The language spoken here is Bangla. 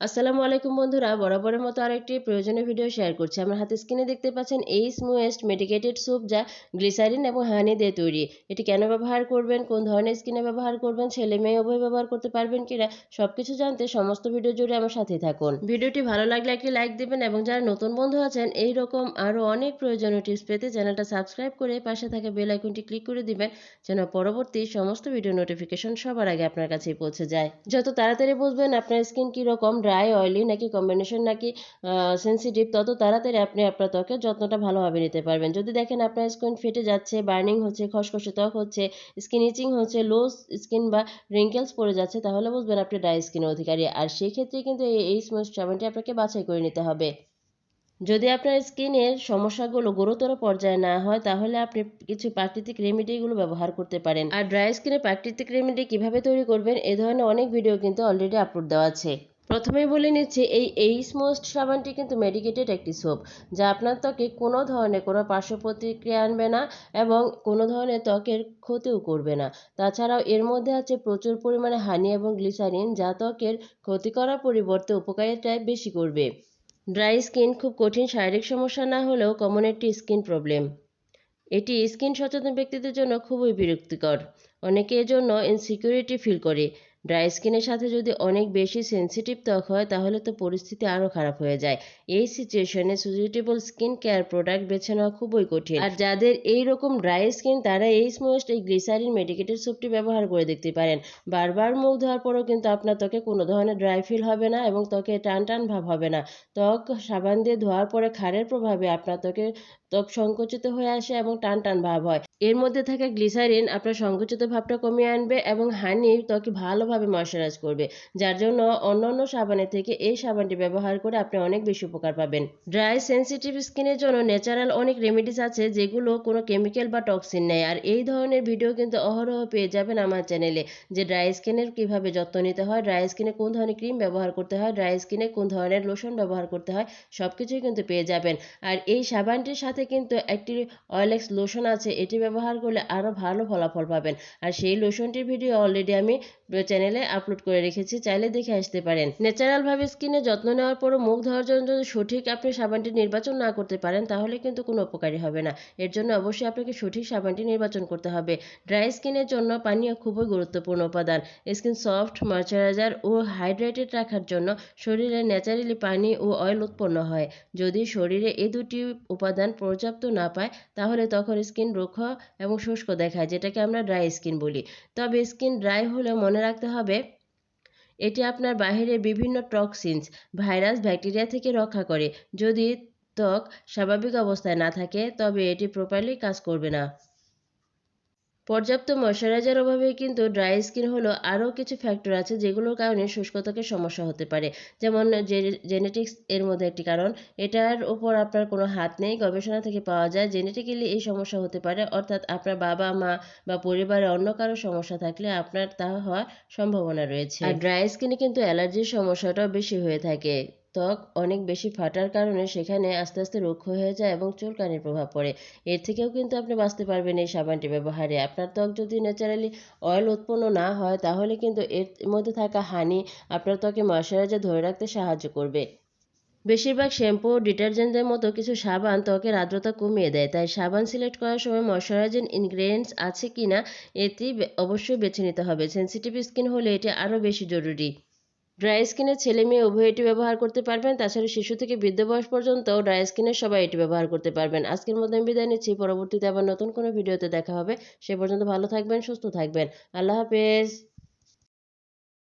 আসসালামু আলাইকুম বন্ধুরা, বরাবরের মতো আরেকটি প্রয়োজনীয় ভিডিও শেয়ার করছি। আমার হাতে স্ক্রিনে দেখতে পাচ্ছেন এই স্মুয়েস্ট মেডিকেটেড স্যুপ যা গ্লিসারিন এবং হানি দিয়ে তৈরি। এটি কেন ব্যবহার করবেন, কোন ধরনের স্কিনে ব্যবহার করবেন, ছেলে মেয়ে উভয় ব্যবহার করতে পারবেন কিনা, সবকিছু জানতে সমস্ত ভিডিও জুড়ে আমার সাথে থাকুন। ভিডিওটি ভালো লাগলে একটি লাইক দেবেন এবং যারা নতুন বন্ধু আছেন এই রকম আরও অনেক প্রয়োজনীয় টিপস পেতে চ্যানেলটা সাবস্ক্রাইব করে পাশে থাকা বেল আইকনটি ক্লিক করে দিবেন, যেন পরবর্তী সমস্ত ভিডিও নোটিফিকেশন সবার আগে আপনার কাছেই পৌঁছে যায়। যত তাড়াতাড়ি বুঝবেন আপনার স্কিন কীরকম ড্রাই অয়েলি নাকি কম্বিনেশন নাকি সেন্সিটিভ তত তাড়াতাড়ি আপনি আপনার ত্বকের যত্নটা ভালোভাবে নিতে পারবেন। যদি দেখেন আপনার স্কিন ফেটে যাচ্ছে বার্নিং হচ্ছে, খসখসে ত্বক হচ্ছে স্কিন ইচিং হচ্ছে লো স্কিন বা রিঙ্কেলস পড়ে যাচ্ছে, তাহলে বুঝবেন আপনি ড্রাই স্কিনের অধিকারী। আর সেই ক্ষেত্রে কিন্তু এই স্মুথ সাবানটি আপনাকে বাছাই করে নিতে হবে। যদি আপনার স্কিনের সমস্যাগুলো গুরুতর পর্যায়ে না হয়, তাহলে আপনি কিছু প্রাকৃতিক রেমেডিগুলো ব্যবহার করতে পারেন। আর ড্রাই স্কিনে প্রাকৃতিক রেমেডি কীভাবে তৈরি করবেন, এ ধরনের অনেক ভিডিও কিন্তু অলরেডি আপলোড দেওয়া আছে। প্রথমেই বলে নিচ্ছি, এই এইস মোস্ট সাবানটি কিন্তু মেডিকেটেড একটি সোপ যা আপনার ত্বকে কোনো ধরনের কোনো পার্শ্ব প্রতিক্রিয়া আনবে না এবং কোনো ধরনের ত্বকের ক্ষতিও করবে না। তাছাড়াও এর মধ্যে আছে প্রচুর পরিমাণে হানি এবং গ্লিসারিন যা ত্বকের ক্ষতি করার পরিবর্তে উপকারিতায় বেশি করবে। ড্রাই স্কিন খুব কঠিন শারীরিক সমস্যা না হলেও কমন একটি স্কিন প্রবলেম এটি স্কিন সচেতন ব্যক্তিদের জন্য খুবই বিরক্তিকর। অনেকে এজন্য ইনসিকিউরিটি ফিল করে। ড্রাই স্কিনের সাথে যদি অনেক বেশি সেন্সিটিভ ত্বক হয়, তাহলে তো পরিস্থিতি আরও খারাপ হয়ে যায়। এই সিচুয়েশনে সুইটেবল স্কিন কেয়ার প্রোডাক্ট বেছে নেওয়া খুবই কঠিন। আর যাদের এই রকম ড্রাই স্কিন তারা এই স্মোস্ট এই গ্লিসারিন মেডিকেটেড সোপটি ব্যবহার করে দেখতে পারেন। বারবার মুখ ধোয়ার পরেও কিন্তু আপনার ত্বকে কোনো ধরনের ড্রাই ফিল হবে না এবং ত্বকে টান টান ভাব হবে না। ত্বক সাবান দিয়ে ধোয়ার পরে খারের প্রভাবে আপনার ত্বকে ত্বক সংকুচিত হয়ে আসে এবং টান টান ভাব হয়। এর মধ্যে থাকা গ্লিসারিন আপনার সংকুচিত ভাবটা কমিয়ে আনবে এবং হানি ত্বকে ভালোভাবে ময়শ্চারাইজ করবে, যার জন্য অন্য অন্য সাবানের থেকে এই সাবানটি ব্যবহার করে আপনি অনেক বেশি উপকার পাবেন। ড্রাই সেন্সিটিভ স্কিনের জন্য ন্যাচারাল অনেক রেমেডিস আছে, যেগুলো কোনো কেমিক্যাল বা টক্সিন নেই আর এই ধরনের ভিডিও কিন্তু অহরহ পেয়ে যাবেন আমার চ্যানেলে যে ড্রাই স্কিনের কীভাবে যত্ন নিতে হয় ড্রাই স্কিনে কোন ধরনের ক্রিম ব্যবহার করতে হয় ড্রাই স্কিনে কোন ধরনের লোশন ব্যবহার করতে হয় সব কিছুই কিন্তু পেয়ে যাবেন। আর এই সাবানটির সাথে কিন্তু একটি অয়েলেক্স লোশন আছে, এটি ব্যবহার করলে আরও ভালো ফলাফল পাবেন। আর সেই লোশনটির ভিডিও অলরেডি আমি চ্যানেলে আপলোড করে রেখেছি, চাইলে দেখে আসতে পারেন। ন্যাচারালভাবে স্কিনে যত্ন নেওয়ার পরও মুখ ধোয়ার জন্য যদি সঠিক আপনি সাবানটি নির্বাচন না করতে পারেন, তাহলে কিন্তু কোনো উপকারী হবে না। এর জন্য অবশ্যই আপনাকে সঠিক সাবানটি নির্বাচন করতে হবে। ড্রাই স্কিনের জন্য পানীয় খুবই গুরুত্বপূর্ণ উপাদান। স্কিন সফট ময়শ্চারাইজার ও হাইড্রেটেড রাখার জন্য শরীরে ন্যাচারালি পানি ও অয়েল উৎপন্ন হয়। যদি শরীরে এই দুটি উপাদান পর্যাপ্ত না পায়, তাহলে তখন স্কিন রুক্ষ এবং শুষ্ক দেখায়, যেটাকে আমরা ড্রাই স্কিন বলি। তবে স্কিন ড্রাই হলে মনে রাখতে হবে, এটি আপনার বাহিরের বিভিন্ন টক্সিনস ভাইরাস ব্যাকটেরিয়া থেকে রক্ষা করে। যদি ত্বক স্বাভাবিক অবস্থায় না থাকে, তবে এটি প্রপারলি কাজ করবে না। পর্যাপ্ত ময়শ্চারাইজার অভাবে কিন্তু ড্রাই স্কিন হলো আরও কিছু ফ্যাক্টর আছে যেগুলোর কারণে শুষ্ক ত্বকের সমস্যা হতে পারে। যেমন জেনেটিক্স এর মধ্যে একটি কারণ, এটার উপর আপনার কোনো হাত নেই, গবেষণা থেকে পাওয়া যায় জেনেটিক্যালি এই সমস্যা হতে পারে। অর্থাৎ আপনার বাবা, মা বা পরিবারে অন্য কারও সমস্যা থাকলে আপনার তা হওয়ার সম্ভাবনা রয়েছে। আর ড্রাই স্কিনে কিন্তু অ্যালার্জির সমস্যাটাও বেশি হয়ে থাকে। ত্বক অনেক বেশি ফাটার কারণে সেখানে আস্তে আস্তে রুক্ষ হয়ে যায় এবং চুলকানির প্রভাব পড়ে। এর থেকেও কিন্তু আপনি বাঁচতে পারবেন এই সাবানটি ব্যবহারে। আপনার ত্বক যদি ন্যাচারালি অয়েল উৎপন্ন না হয়, তাহলে কিন্তু এর মধ্যে থাকা হানি আপনার ত্বকে ময়শ্চারাইজার ধরে রাখতে সাহায্য করবে। বেশিরভাগ শ্যাম্পু ডিটারজেন্টের মতো কিছু সাবান ত্বকের আর্দ্রতা কমিয়ে দেয়, তাই সাবান সিলেক্ট করার সময় ময়শ্চারাইজিং ইনগ্রেডিয়েন্টস আছে কি না এটি অবশ্যই বেছে নিতে হবে। সেন্সিটিভ স্কিন হলে এটি আরও বেশি জরুরি। ড্রাই স্কিনে ছেলে মেয়ে উভয় এটি ব্যবহার করতে পারবেন। তাছাড়া শিশু থেকে বৃদ্ধ বয়স পর্যন্ত ড্রাই স্কিনে সবাই এটি ব্যবহার করতে পারবেন। আজকের মধ্যে আমি বিদায় নিচ্ছি। পরবর্তীতে আবার নতুন কোনো ভিডিওতে দেখা হবে। সে পর্যন্ত ভালো থাকবেন, সুস্থ থাকবেন। আল্লাহ হাফেজ।